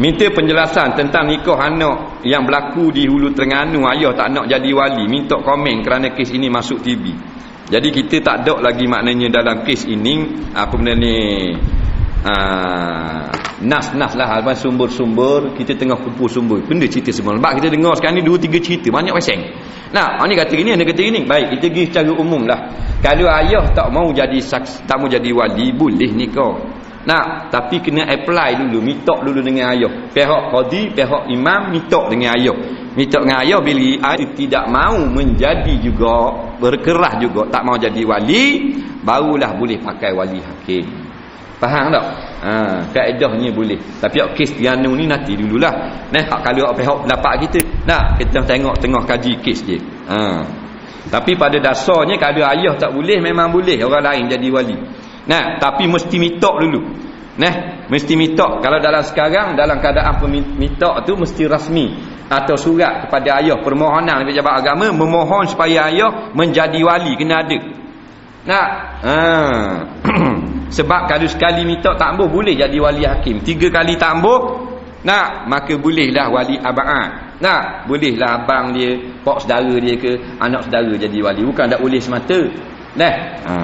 minta penjelasan tentang nikah anak yang berlaku di Hulu Terengganu. Ayah tak nak jadi wali. Minta komen kerana kes ini masuk TV jadi kita tak ada lagi maknanya dalam kes ini. Apa benda ni? Ah, nas-nas lah. Abang sumber-sumber. Kita tengah kumpul sumber. Benda cerita semua. Sebab kita dengar sekarang ni dua tiga cerita. Banyak peseng nah orang ni kata gini anda kata gini. Baik kita pergi secara umum lah. Kalau ayah tak mau jadi saks, tak mau jadi wali boleh nikah nah tapi kena apply dulu minta dulu dengan ayah pihak qadi pihak imam minta dengan ayah minta dengan ayah bila ayah tidak mau menjadi juga berkerah juga tak mau jadi wali barulah boleh pakai wali hakim Faham tak? Ha, kaedahnya boleh. Tapi kes piano ni nanti dululah. Nah, kalau pihak dapat kita, nah kita tengok tengah kaji kes dia. Ha. Tapi pada dasarnya kalau ayah tak boleh memang boleh orang lain jadi wali. Nah, tapi mesti mitok dulu. Nah, mesti mitok. Kalau dalam sekarang dalam keadaan mitok tu mesti rasmi atau surat kepada ayah permohonan pejabat agama memohon supaya ayah menjadi wali kena ada. Nah, ha. Sebab kalau sekali minta tak ambuh boleh jadi wali hakim. Tiga kali tak ambuh, nak maka bolehlah wali abang. Nak bolehlah abang dia, pak saudara dia ke, anak saudara jadi wali. Bukan tak boleh semata. Nah. Ha.